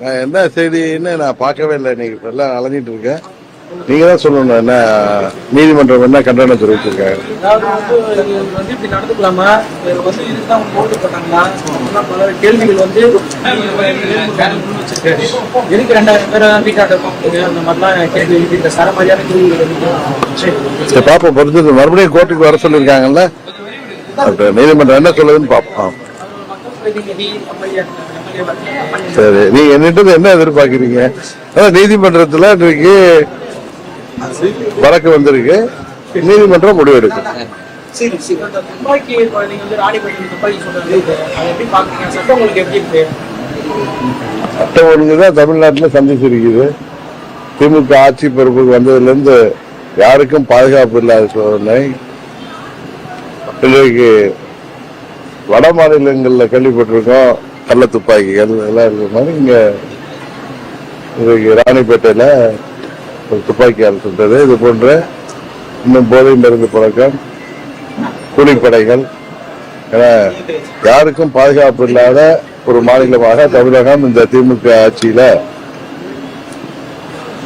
நான் என்ன செய்தின்னு நான் பார்க்கவே இல்லை. இன்னைக்கு இப்ப எல்லாம் அலைஞ்சிட்டு இருக்கேன் நீங்க தான் சொல்லணும் என்ன நீதிமன்றம் என்ன கண்டனம் தெரிவிச்சிருக்காங்க. கேள்விகள் வந்து எதுக்கு ரெண்டாயிரம் பேரை வீட்டாட்ட போகுது அந்த மாதிரிலாம் கேள்வி எழுதி இந்த சரமாரியான கேள்விகள் வந்து சரி. பாப்போம் பொறுத்து மறுபடியும் கோர்ட்டுக்கு வர சொல்லியிருக்காங்கல்ல? அப்ப நீதிமன்றம் என்ன சொல்லுதுன்னு பார்ப்போம் சரி நீங்க என்னட்டு என்ன எதிர்பார்க்கறீங்க? அதான் நீதிமன்றத்துல இன்றைக்கு வழக்கு வந்திருக்கு. நீதிமன்றம் முடிவெடுக்கும். சட்டம் ஒழுங்கு தான் தமிழ்நாட்டில் சந்திச்சிருக்குது. திமுக ஆட்சி பொறுப்புக்கு வந்ததுலேருந்து யாருக்கும் பாதுகாப்பு இல்லாத சோதனை இன்றைக்கு வட மாநிலங்களில் கேள்விப்பட்டிருக்கோம். கள்ள துப்பாக்கிகள் எல்லாம் இருக்கிற மாதிரி இங்க இன்றைக்கு ராணிப்பேட்டையில் ஒரு துப்பாக்கியால் சுட்டது. இது போன்ற இன்னும் போதை மருந்து பழக்கம் கூலிப்படைகள் என யாருக்கும் பாதுகாப்பு இல்லாத ஒரு மாநிலமாக தமிழகம் இந்த திமுக ஆட்சியில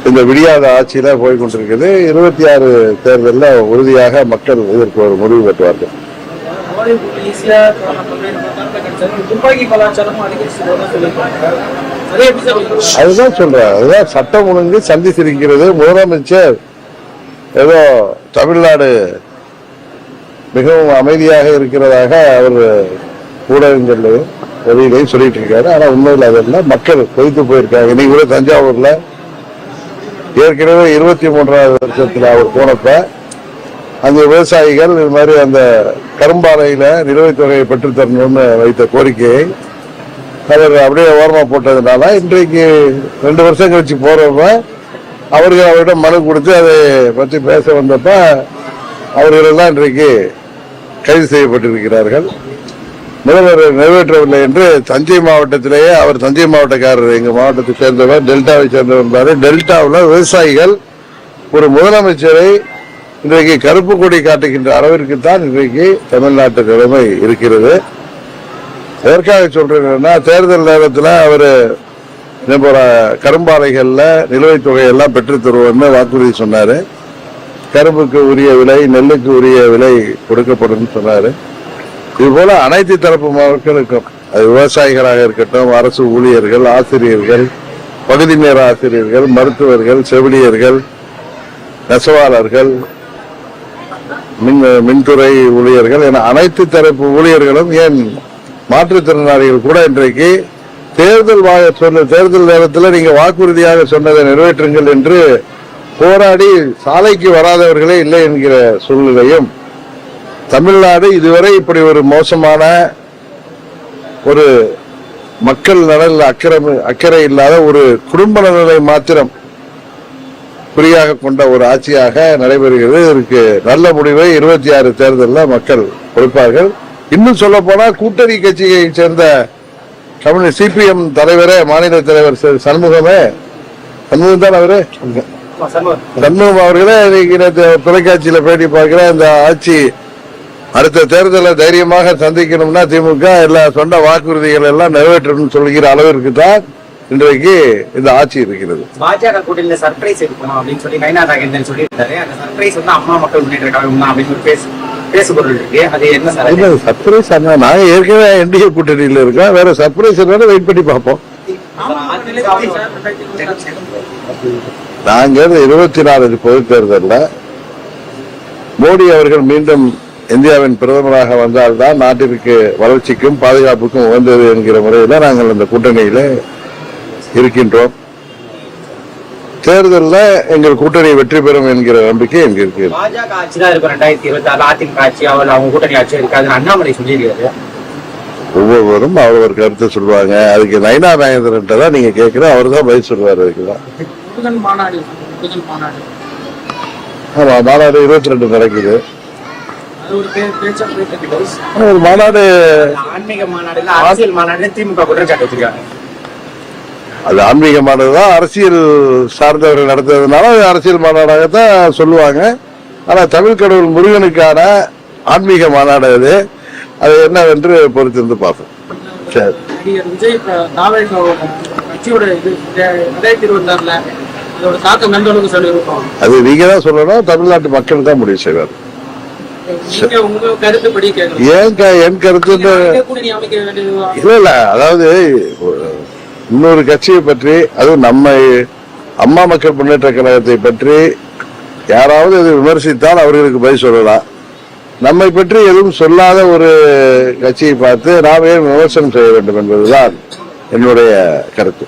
இந்த விடியாத ஆட்சியில போய் கொண்டிருக்கிறது இருபத்தி ஆறு தேர்தலில் உறுதியாக மக்கள் இதற்கு ஒரு முடிவு பெற்றுவார்கள். துப்பாக்கி அதுதான் சொல்றேன். அதுதான் சட்டம் ஒழுங்கு சந்தித்திருக்கிறது முதலமைச்சர் ஏதோ தமிழ்நாடு மிகவும் அமைதியாக இருக்கிறதாக அவர் ஊடகங்கள் வெளியிலையும் சொல்லிட்டு இருக்காரு. ஆனா உண்மையில் அதெல்லாம் மக்கள் கொதித்து போயிருக்காங்க. இன்னைக்கு கூட தஞ்சாவூர்ல ஏற்கனவே இருபத்தி மூன்றாவது வருஷத்துல அவர் போனப்ப அந்த விவசாயிகள் இது மாதிரி அந்த கரும்பாலையில நிலுவைத் தொகையை பெற்றுத்தரணும்னு வைத்த கோரிக்கையை அவர் அப்படியே ஓரமா போட்டதுனால இன்றைக்கு ரெண்டு வருஷம் கழிச்சு போறப்ப அவர்கள் அவரிடம் மனு கொடுத்து அதை பற்றி பேச வந்தப்ப அவர்களெல்லாம் இன்றைக்கு கைது செய்யப்பட்டிருக்கிறார்கள். முதல்வர் நிறைவேற்றவில்லை என்று தஞ்சை மாவட்டத்திலேயே அவர் தஞ்சை மாவட்டக்காரர் எங்க மாவட்டத்தை சேர்ந்தவர் டெல்டாவை சேர்ந்தவர் டெல்டாவில் விவசாயிகள் ஒரு முதலமைச்சரை இன்றைக்கு கருப்பு கொடி காட்டுகின்ற அளவிற்கு தான் இன்றைக்கு தமிழ்நாட்டு நிலைமை இருக்கிறது. எதற்காக சொல்றேன்னா தேர்தல் நேரத்தில் அவர் போல கரும்பாலைகளில் நிலுவைத் தொகையெல்லாம் பெற்றுத் தருவோம்னு வாக்குறுதி சொன்னாரு. கரும்புக்கு உரிய விலை நெல்லுக்கு உரிய விலை கொடுக்கப்படும் சொன்னாரு. இது போல அனைத்து தரப்பு மக்களுக்கும் அது விவசாயிகளாக இருக்கட்டும் அரசு ஊழியர்கள் ஆசிரியர்கள் பகுதி நேர ஆசிரியர்கள் மருத்துவர்கள் செவிலியர்கள் நெசவாளர்கள் மின் மின்துறை ஊழியர்கள் என அனைத்து தரப்பு ஊழியர்களும் ஏன் மாற்றுத்திறனாளிகள் கூட இன்றைக்கு தேர்தல் வா- சொன்ன தேர்தல் நேரத்தில் நீங்க வாக்குறுதியாக சொன்னதை நிறைவேற்றுங்கள் என்று போராடி சாலைக்கு வராதவர்களே இல்லை என்கிற சூழ்நிலையும் தமிழ்நாடு இதுவரை இப்படி ஒரு மோசமான ஒரு மக்கள் நலனில் அக்கறை அக்கறை இல்லாத ஒரு குடும்ப நலனை மாத்திரம் குறியாக கொண்ட ஒரு ஆட்சியாக நடைபெறுகிறது. இதற்கு நல்ல முடிவை இருபத்தி ஆறு தேர்தலில் மக்கள் கொடுப்பார்கள். இன்னும் சொல்ல போனா கூட்டணி கட்சியை சேர்ந்த கம்யூனிஸ்ட் சிபிஎம் தலைவரே மாநில தலைவர் சண்முகமே. சண்முகம் தான் அவரு? சண்முகம். அவர்களே இன்னைக்கு தொலைக்காட்சியில பேட்டி பார்க்கிற இந்த ஆட்சி. அடுத்த தேர்தலை தைரியமாக சந்திக்கணும்னா திமுக எல்லா சொன்ன வாக்குறுதிகள் எல்லாம் நிறைவேற்றணும்னு சொல்கிற அளவிற்கு தான் இன்றைக்கு இந்த ஆட்சி இருக்கிறது. பாஜக கூட்டணியில சர்ப்ரைஸ் இருக்கணும் அப்படின்னு சொல்லி நயனா நாகேந்திரன் சொல்லியிருந்தாரு அந்த சர்ப்ரைஸ் வந்து அம்மா மக்கள் முன்னேற்ற கழகம் தான் அப்படின்னு ஒரு பேசு பேசுபொருள் இருக்கு. அது என்ன சார்? இல்ல சர்ப்ரைஸ் அண்ணா நாங்க ஏற்கனவே என்டிஏ கூட்டணியில இருக்கோம். வேற சர்ப்ரைஸ் என்னன்னு வெயிட் பண்ணி பார்ப்போம். நாங்க இருபத்தி நாலு பொது தேர்தலில் மோடி அவர்கள் மீண்டும் இந்தியாவின் பிரதமராக வந்தால்தான் நாட்டிற்கு வளர்ச்சிக்கும் பாதுகாப்புக்கும் உகந்தது என்கிற முறையில் நாங்கள் இந்த கூட்டணியில இருக்கின்றோம். தேர்தலில் எங்கள் கூட்டணி வெற்றி பெறும் என்கிற நம்பிக்கை எங்க இருக்கிறது. பாஜக ஆட்சி தான் இருக்கும். ரெண்டாயிரத்தி இருபத்தி ஆறு அதிமுக ஆட்சி அவர் அவங்க கூட்டணி ஆட்சி இருக்காதுன்னு அண்ணாமலை சொல்லியிருக்காரு. ஒவ்வொருவரும் அவர் கருத்தை சொல்லுவாங்க அதுக்கு நயனா நாகேந்திரன் தான் நீங்க கேட்கிற அவர் தான். பதில் சொல்லுவார் அதுக்குதான் மாநாடு. ஆமா மாநாடு இருபத்தி ரெண்டு நடக்குது ஒரு இருக்கு மாநாடு ஆன்மீக மாநாடு இல்ல அரசியல் மாநாடு திமுக குற்றச்சாட்டு வச்சிருக்காங்க. அது ஆன்மீக மாநாடு தான் அரசியல் சார்ந்தவர்கள் நடத்துறதுனால அது அரசியல் மாநாடாகத்தான் சொல்லுவாங்க. ஆனா தமிழ் கடவுள் முருகனுக்கான ஆன்மீக மாநாடு அது. அது என்னவென்று பொறுத்திருந்து பார்ப்போம். சரி. நடிகர் விஜய் இப்ப தாவேக கட்சியோட இது ரெண்டாயிரத்தி இருபத்தி ஆறுல அதோட தாக்கம் எந்த அளவுக்கு சொல்லி இருக்கும் அது நீங்க தான் சொல்லணும். தமிழ்நாட்டு மக்கள் தான் முடிவு செய்வார். ஏன் என் கருத்து இல்ல இல்ல. அதாவது இன்னொரு கட்சியை பற்றி அதுவும் நம்ம அம்மா மக்கள் முன்னேற்ற கழகத்தை பற்றி யாராவது இதை விமர்சித்தால் அவர்களுக்கு பதில் சொல்லலாம். நம்மை பற்றி எதுவும் சொல்லாத ஒரு கட்சியை பார்த்து நாம் ஏன் விமர்சனம் செய்ய வேண்டும் என்பதுதான் என்னுடைய கருத்து.